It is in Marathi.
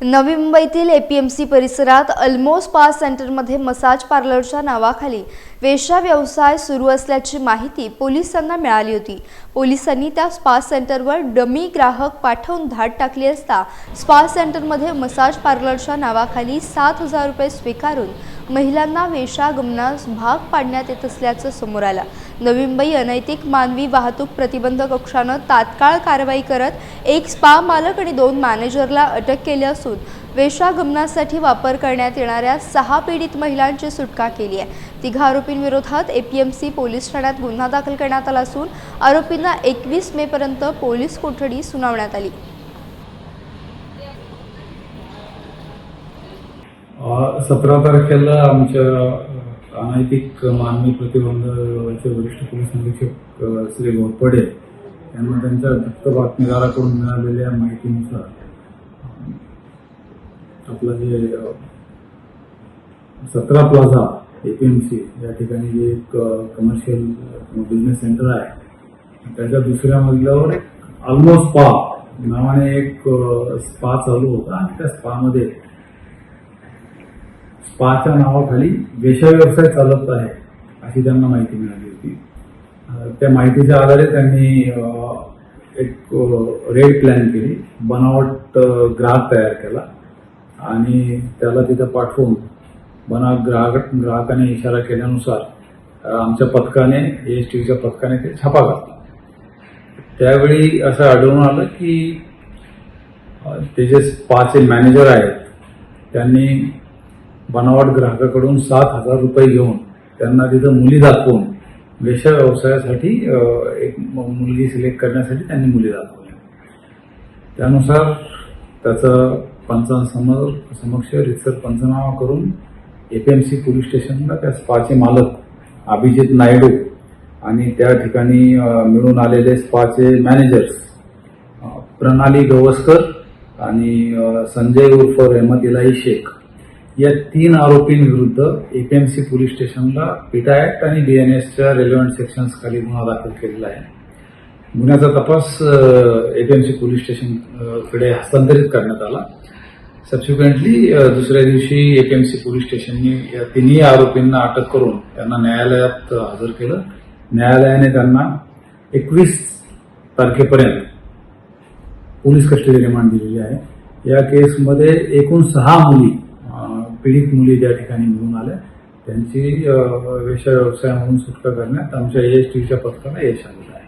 नवी मुंबईतील एपीएमसी परिसरात अल्मो स्पा सेंटरमध्ये मसाज पार्लरच्या नावाखाली वेश्या व्यवसाय सुरू असल्याची माहिती पोलिसांना मिळाली होती. पोलिसांनी त्या स्पा सेंटरवर डमी ग्राहक पाठवून धाड टाकली असता स्पा सेंटरमध्ये मसाज पार्लरच्या नावाखाली सात हजार रुपये स्वीकारून महिलांना वेशागमनास भाग पाडण्यात येत असल्याचं समोर आलं. नवी मुंबई अनैतिक मानवी वाहतूक प्रतिबंध कक्षानं तात्काळ कारवाई करत एक स्पा मालक आणि दोन मॅनेजरला अटक केली असून असून वेश्यागमनासाठी वापर करण्यात येणाऱ्या सहा पीडित महिलांची सुटका केली आहे. तिघा आरोपींविरोधात एपीएमसी पोलीस ठाण्यात गुन्हा दाखल करण्यात आला असून आरोपींना एकवीस मेपर्यंत पोलीस कोठडी सुनावण्यात आली. सतरा तारखेला आमच्या अनैतिक मानवी प्रतिबंधाचे वरिष्ठ पोलीस निरीक्षक श्री घोरपडे यांना त्यांच्या गुप्त बातमीदाराकडून मिळालेल्या माहितीनुसार आपलं जे सतरा प्लाझा एपीएमसी या ठिकाणी जे एक कमर्शियल बिझनेस सेंटर आहे. त्याच्या दुसऱ्या मजल्यावर अल्मो स्पा नावाने एक स्पा चालू होता आणि त्या स्पामध्ये स्पाच्या नावाखाली वेशा व्यवसाय चालत आहे अशी त्यांना माहिती मिळाली होती. त्या माहितीच्या आधारे त्यांनी एक रेड प्लॅन केली बनावट ग्राहक तयार केला. आणि त्याला तिथं पाठवून बना ग्राहक ग्राहकाने इशारा केल्यानुसार आमच्या पथकाने एस टीव्हीच्या पथकाने ते छापा घातला. त्यावेळी असं आढळून आलं की ते जे पाच मॅनेजर आहेत त्यांनी बनावट ग्राहकाकडून सात हजार रुपये घेऊन त्यांना तिथं मुली दाखवून वेश्या व्यवसायासाठी एक मुलगी सिलेक्ट करण्यासाठी त्यांनी मुली दाखवल्या. त्यानुसार त्याचं पंचांसमोर समक्ष रितसर पंचनामा करून एपीएमसी पोलीस स्टेशनला त्या स्पाचे मालक अभिजित नायडू आणि त्या ठिकाणी मिळून आलेले स्पाचे मॅनेजर्स प्रणाली गवस्कर आणि संजय उर्फ रहमत इलाई शेख या तीन आरोपींविरुद्ध एपीएमसी पोलीस स्टेशनला पिटा ऍक्ट आणि बीएनएसच्या रेलेव्हंट सेक्शन्स खाली गुन्हा दाखल केलेला आहे. गुन्ह्याचा तपास एपीएमसी पोलीस सी अ, स्टेशनकडे हस्तांतरित करण्यात आला. सबसिक्वेंटली uh, दुसऱ्या दिवशी एपीएमसी पोलीस स्टेशननी या तिन्ही आरोपींना अटक करून त्यांना न्यायालयात uh, हजर केलं. न्यायालयाने त्यांना एकवीस तारखेपर्यंत पोलीस कस्टडी रिमांड दिलेली आहे. या केसमध्ये एकूण सहा मुली uh, पीडित मुली ज्या ठिकाणी मिळून आल्या त्यांची वेश व्यवसाय म्हणून सुटका करण्यात आमच्या एस टीच्या पथकाला यश आलेलं आहे.